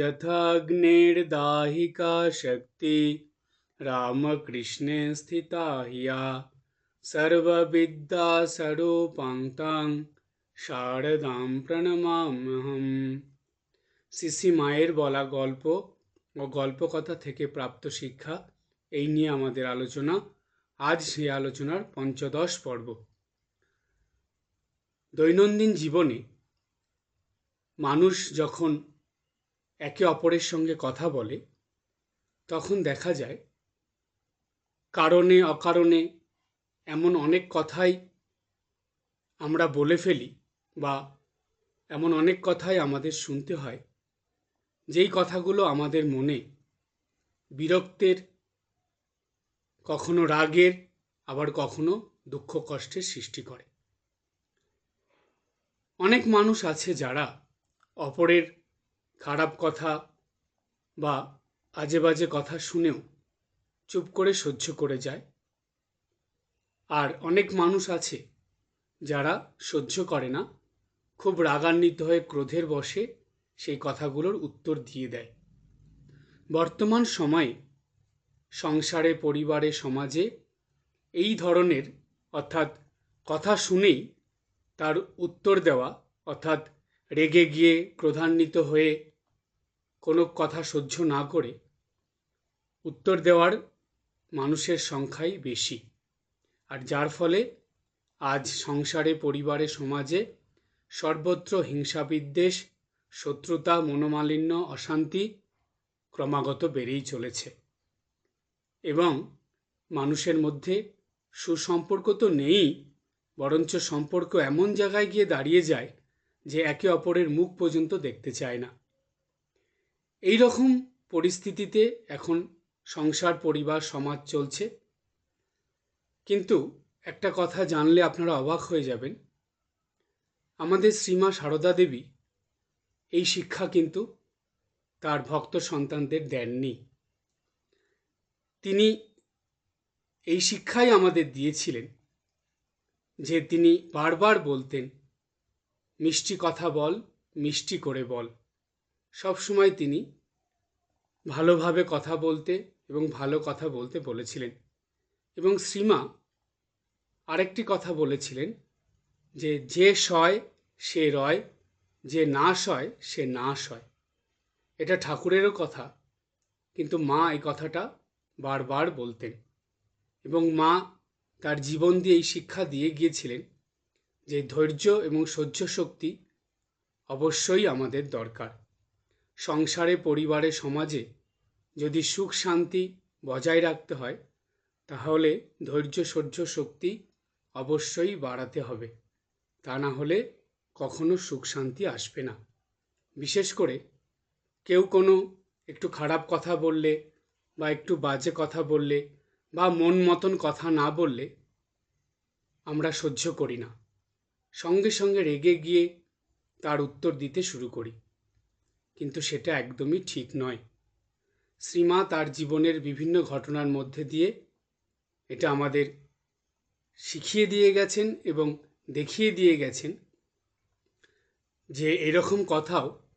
यथाग्निर्दाहिका शक्ति रामकृष्णे स्थिता हिया সর্ববিদ্যাস্বরূপাং তাং শারদাম প্রণমাম্যহম সিসি মায়ের বলা গল্প ও গল্পকথা থেকে প্রাপ্ত শিক্ষা এই নিয়ে আমাদের আলোচনা আজ সেই আলোচনার পঞ্চদশ পর্ব দৈনন্দিন জীবনে মানুষ যখন একে অপরের সঙ্গে কথা বলে, তখন দেখা যায় কারণে, অকারণে এমন অনেক কথাই আমরা বলে ফেলি বা এমন অনেক কথাই আমাদের শুনতে হয়। যেই কথাগুলো আমাদের মনে বিরক্তের, কখনো রাগের, আবার কখনো দুঃখ কষ্টের সৃষ্টি করে। অনেক মানুষ আছে যারা অপরের খারাপ কথা বা আজে বাজে কথা শুনেও চুপ করে সহ্য করে যায়। আর অনেক মানুষ আছে যারা সহ্য করে না, খুব রাগান্বিত হয়ে ক্রোধের বসে সেই কথাগুলোর উত্তর দিয়ে দেয়। বর্তমান সময়ে সংসারে, পরিবারে, সমাজে এই ধরনের অর্থাৎ কথা শুনেই তার উত্তর দেওয়া, অর্থাৎ রেগে গিয়ে ক্রোধান্বিত হয়ে কোনো কথা সহ্য না করে উত্তর দেওয়ার মানুষের সংখ্যাই বেশি। আর যার ফলে আজ সংসারে, পরিবারে, সমাজে সর্বত্র হিংসা বিদ্বেষ শত্রুতা, মনোমালিন্য, অশান্তি ক্রমাগত বেড়েই চলেছে। এবং মানুষের মধ্যে সুসম্পর্ক তো নেই, বরঞ্চ সম্পর্ক এমন জায়গায় গিয়ে দাঁড়িয়ে যায় যে একে অপরের মুখ পর্যন্ত দেখতে চায় না। এই রকম পরিস্থিতিতে এখন সংসার, পরিবার, সমাজ চলছে। কিন্তু একটা কথা জানলে আপনারা অবাক হয়ে যাবেন। আমাদের শ্রীমা সারদা দেবী এই শিক্ষা কিন্তু তার ভক্ত সন্তানদের দেননি। তিনি এই শিক্ষাই আমাদের দিয়েছিলেন যে তিনি বারবার বলতেন, মিষ্টি কথা বল, মিষ্টি করে বল। সবসময় তিনি ভালোভাবে কথা বলতে এবং ভালো কথা বলতে বলেছিলেন। এবং শ্রীমা আরেকটি কথা বলেছিলেন যে যে সয়, সে রয়, যে না সয়, সে না সয়। এটা ঠাকুরেরও কথা, কিন্তু মা এই কথাটা বারবার বলতেন। এবং মা তার জীবন দিয়ে এই শিক্ষা দিয়ে গিয়েছিলেন যে, ধৈর্য এবং সহ্য শক্তি অবশ্যই আমাদের দরকার। সংসারে, পরিবারে, সমাজে যদি সুখ শান্তি বজায় রাখতে হয়, তাহলে ধৈর্য, সহ্য শক্তি অবশ্যই বাড়াতে হবে। তা না হলে কখনো সুখ শান্তি আসবে না। বিশেষ করে কেউ কোনো একটু খারাপ কথা বললে বা একটু বাজে কথা বললে বা মন মতন কথা না বললে আমরা সহ্য করি না। সঙ্গে সঙ্গে রেগে গিয়ে তার উত্তর দিতে শুরু করি। কিন্তু সেটা একদমই ঠিক নয়। শ্রীমা তার জীবনের বিভিন্ন ঘটনার মধ্যে দিয়ে এটা আমাদের শিখিয়ে দিয়ে গেছেন এবং দেখিয়ে দিয়ে গেছেন যে এরকম কথাও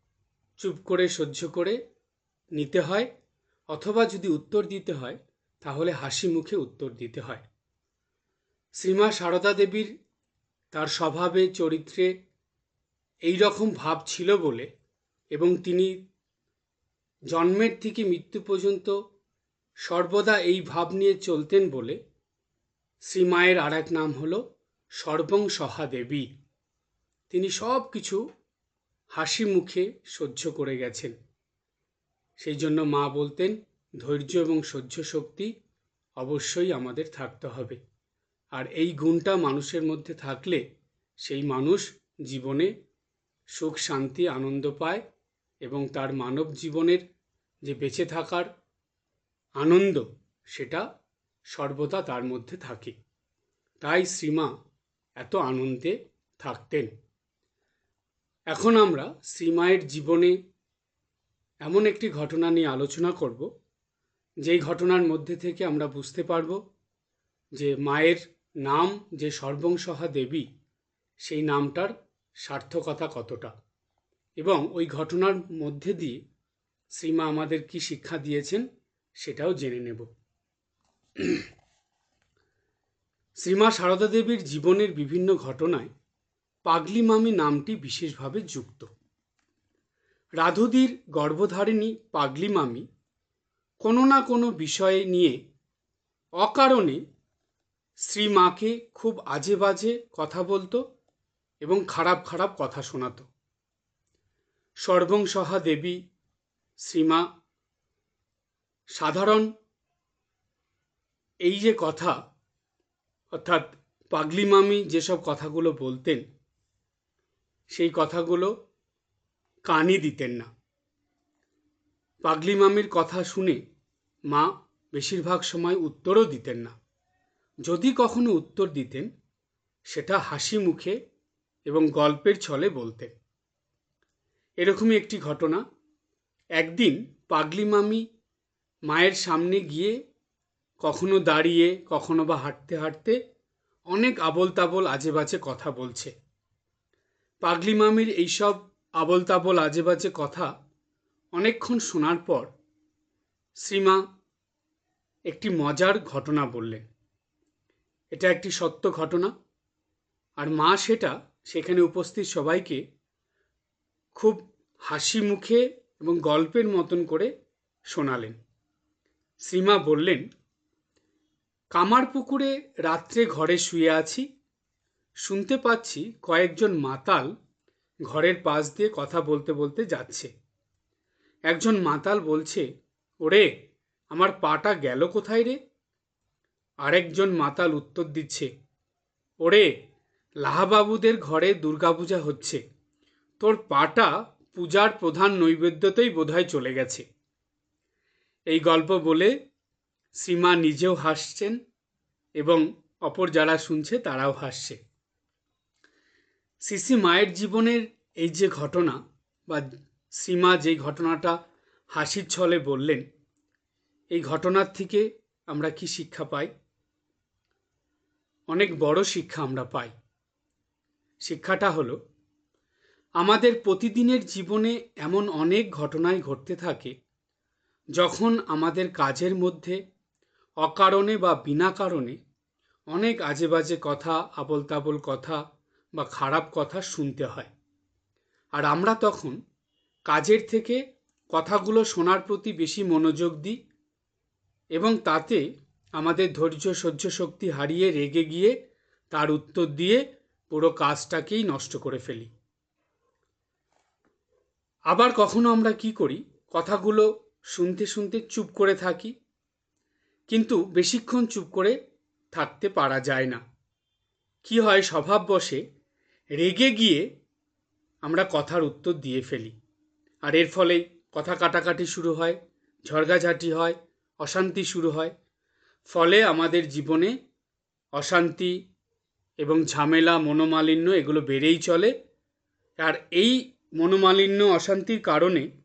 চুপ করে, সহ্য করে নিতে হয় অথবা যদি উত্তর দিতে হয়, তাহলে হাসি মুখে উত্তর দিতে হয়। শ্রীমা সারদা দেবীর তার স্বভাবে, চরিত্রে এই রকম ভাব ছিল বলে এবং তিনি জন্মের থেকে মৃত্যু পর্যন্ত সর্বদা এই ভাব নিয়ে চলতেন বলে শ্রীমায়ের আর এক নাম হল সর্বং সহা দেবী তিনি সব কিছু হাসি মুখে সহ্য করে গেছেন। সেই জন্য মা বলতেন, ধৈর্য এবং সহ্য শক্তি অবশ্যই আমাদের থাকতে হবে। আর এই গুণটা মানুষের মধ্যে থাকলে সেই মানুষ জীবনে সুখ, শান্তি, আনন্দ পায় এবং তার মানব জীবনের যে বেঁচে থাকার আনন্দ, সেটা সর্বদা তার মধ্যে থাকে। তাই শ্রীমা এত আনন্দে থাকতেন। এখন আমরা শ্রীমায়ের জীবনে এমন একটি ঘটনা নিয়ে আলোচনা করব, যেই ঘটনার মধ্যে থেকে আমরা বুঝতে পারব যে মায়ের নাম যে সর্বংসহা দেবী, সেই নামটার সার্থকতা কতটা। এবং ওই ঘটনার মধ্যে দিয়ে শ্রীমা আমাদের কি শিক্ষা দিয়েছেন সেটাও জেনে নেব। শ্রীমা সারদা দেবীর জীবনের বিভিন্ন ঘটনায় পাগলি মামি নামটি বিশেষভাবে যুক্ত। রাধুদির গর্ভধারিণী পাগলি মামি কোনো না কোনো বিষয়ে নিয়ে অকারণে শ্রীমাকে খুব আজে বাজে কথা বলতো এবং খারাপ খারাপ কথা শোনাতো। সর্বংসহা দেবী শ্রীমা। সাধারণ এই যে কথা, অর্থাৎ পাগলি মামি যেসব কথাগুলো বলতেন, সেই কথাগুলো কানই দিতেন না। পাগলি মামির কথা শুনে মা বেশিরভাগ সময় উত্তরও দিতেন না। যদি কখনো উত্তর দিতেন, সেটা হাসি মুখে এবং গল্পের ছলে বলতেন। এরকমই একটি ঘটনা। একদিন পাগলি মামি মায়ের সামনে গিয়ে কখনো দাঁড়িয়ে, কখনো বা হাঁটতে হাঁটতে অনেক আবল তাবল আজে বাজে কথা বলছে। পাগলি মামির এইসব আবল তাবল আজে বাজে কথা অনেকক্ষণ শোনার পর শ্রীমা একটি মজার ঘটনা বললেন। এটা একটি সত্য ঘটনা। আর মা সেটা সেখানে উপস্থিত সবাইকে খুব হাসি মুখে এবং গল্পের মতন করে শোনালেন। শ্রীমা বললেন কামার পুকুরে রাত্রে ঘরে শুয়ে আছি। শুনতে পাচ্ছি কয়েকজন মাতাল ঘরের পাশ দিয়ে কথা বলতে বলতে যাচ্ছে। একজন মাতাল বলছে, ওরে, আমার পাটা গেল কোথায় রে আরেকজন মাতাল উত্তর দিচ্ছে, ওরে, লাহাবাবুদের ঘরে দুর্গাপূজা হচ্ছে। তোর পাটা পূজার প্রধান নৈবেদ্যতেই বোধহয় চলে গেছে। এই গল্প বলে সীমা নিজেও হাসছেন এবং অপর যারা শুনছে তারাও হাসছে। সিসি মায়ের জীবনের এই যে ঘটনা বা শ্রীমা যে ঘটনাটা হাসির ছলে বললেন, এই ঘটনার থেকে আমরা কি শিক্ষা পাই? অনেক বড় শিক্ষা আমরা পাই। শিক্ষাটা হলো আমাদের প্রতিদিনের জীবনে এমন অনেক ঘটনাই ঘটতে থাকে, যখন আমাদের কাজের মধ্যে, অকারণে বা বিনা কারণে অনেক আজে বাজে কথা আবল তাবল কথা বা খারাপ কথা শুনতে হয়। আর আমরা তখন কাজের থেকে কথাগুলো শোনার প্রতি বেশি মনোযোগ দিই এবং তাতে আমাদের ধৈর্য, সহ্য শক্তি হারিয়ে রেগে গিয়ে তার উত্তর দিয়ে পুরো কাজটাকেই নষ্ট করে ফেলি। আবার কখনো আমরা কি করি? কথাগুলো শুনতে শুনতে চুপ করে থাকি। কিন্তু বেশিক্ষণ চুপ করে থাকতে পারা যায় না। কি হয়? স্বভাব বসে রেগে গিয়ে আমরা কথার উত্তর দিয়ে ফেলি। আর এর ফলে কথা কাটাকাটি শুরু হয়, ঝড়গাঝাটি হয়, অশান্তি শুরু হয়। ফলে আমাদের জীবনে অশান্তি এবং ঝামেলা, মনোমালিন্য এগুলো বেড়েই চলে। আর এই মনোমালিন্য অশান্তির কারণে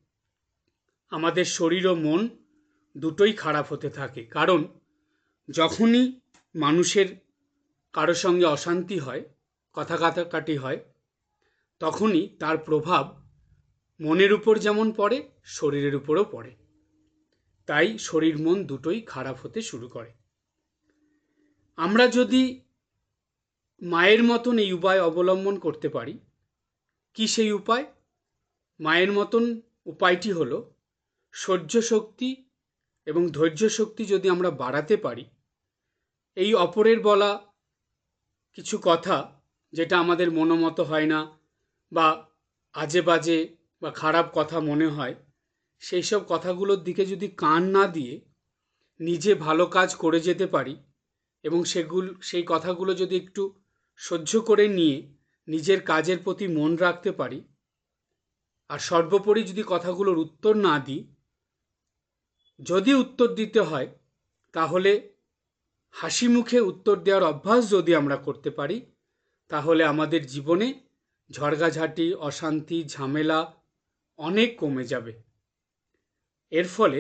আমাদের শরীর ও মন দুটোই খারাপ হতে থাকে। কারণ যখনই মানুষের কারও সঙ্গে অশান্তি হয় কথা কাটাকাটি হয়, তখনই তার প্রভাব মনের উপর যেমন পড়ে, শরীরের উপরও পড়ে। তাই শরীর মন দুটোই খারাপ হতে শুরু করে। আমরা যদি মায়ের মতন এই উপায় অবলম্বন করতে পারি, কি সেই উপায়? মায়ের মতন উপায়টি হলো সহ্য শক্তি এবং ধৈর্য শক্তি যদি আমরা বাড়াতে পারি, এই অপরের বলা কিছু কথা যেটা আমাদের মনোমতো হয় না বা আজে বাজে বা খারাপ কথা মনে হয়, সেই সব কথাগুলোর দিকে যদি কান না দিয়ে নিজে ভালো কাজ করে যেতে পারি এবং সেগুলো, সেই কথাগুলো যদি একটু সহ্য করে নিয়ে নিজের কাজের প্রতি মন রাখতে পারি আর সর্বোপরি যদি কথাগুলোর উত্তর না দিই, যদি উত্তর দিতে হয়, তাহলে হাসি মুখে উত্তর দেওয়ার অভ্যাস যদি আমরা করতে পারি, তাহলে আমাদের জীবনে ঝড়গাঝাটি অশান্তি, ঝামেলা অনেক কমে যাবে। এর ফলে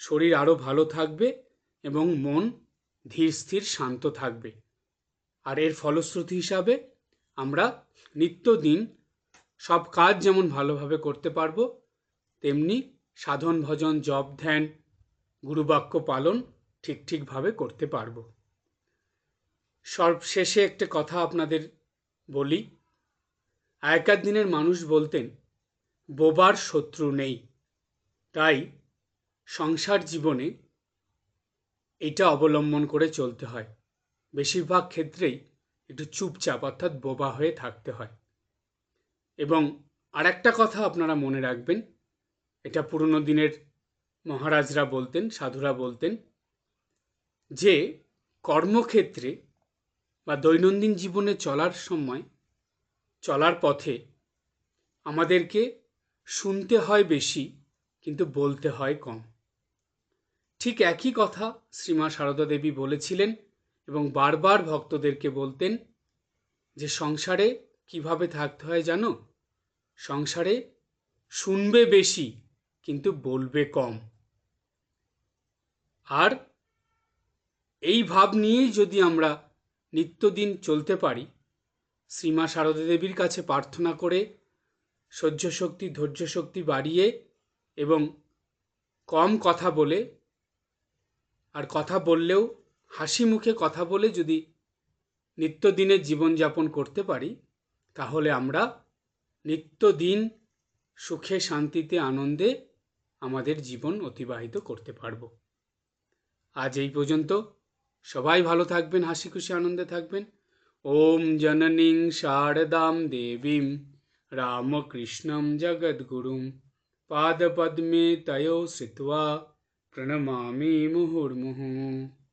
শরীর আরও ভালো থাকবে এবং মন ধীর স্থির শান্ত থাকবে। আর এর ফলশ্রুতি হিসাবে আমরা নিত্যদিন সব কাজ যেমন ভালোভাবে করতে পারব, তেমনি সাধন ভজন, জপ, ধ্যান, গুরুবাক্য পালন ঠিক ঠিকভাবে করতে পারব। সর্বশেষে একটা কথা আপনাদের বলি। আগেকার দিনের মানুষ বলতেন, বোবার শত্রু নেই। তাই সংসার জীবনে এটা অবলম্বন করে চলতে হয়। বেশিরভাগ ক্ষেত্রেই একটু চুপচাপ অর্থাৎ বোবা হয়ে থাকতে হয়। এবং আর একটা কথা আপনারা মনে রাখবেন, এটা পুরনো দিনের মহারাজরা বলতেন, সাধুরা বলতেন, যে কর্মক্ষেত্রে বা দৈনন্দিন জীবনে চলার সময়, চলার পথে আমাদেরকে শুনতে হয় বেশি, কিন্তু বলতে হয় কম। ঠিক একই কথা শ্রীমা সারদা দেবী বলেছিলেন এবং বারবার ভক্তদেরকে বলতেন যে সংসারে কীভাবে থাকতে হয় জানো? সংসারে শুনবে বেশি, কিন্তু বলবে কম। আর এই ভাব নিয়েই যদি আমরা নিত্যদিন চলতে পারি, শ্রীমা সারদা দেবীর কাছে প্রার্থনা করে সহ্য শক্তি ধৈর্য শক্তি বাড়িয়ে এবং কম কথা বলে, আর কথা বললেও হাসি মুখে কথা বলে যদি নিত্যদিনের জীবনযাপন করতে পারি তাহলে আমরা নিত্যদিন সুখে, শান্তিতে, আনন্দে আমাদের জীবন অতিবাহিত করতে পারব। আজ এই পর্যন্ত। সবাই ভালো থাকবেন, হাসি খুশি, আনন্দে থাকবেন। ওম জননীং শারদাম দেবীম রামকৃষ্ণম জগদ্গুরুম পাদপদ্মে তয়ো শ্রিত্বা প্রণমামি মুহুর্মুহুः।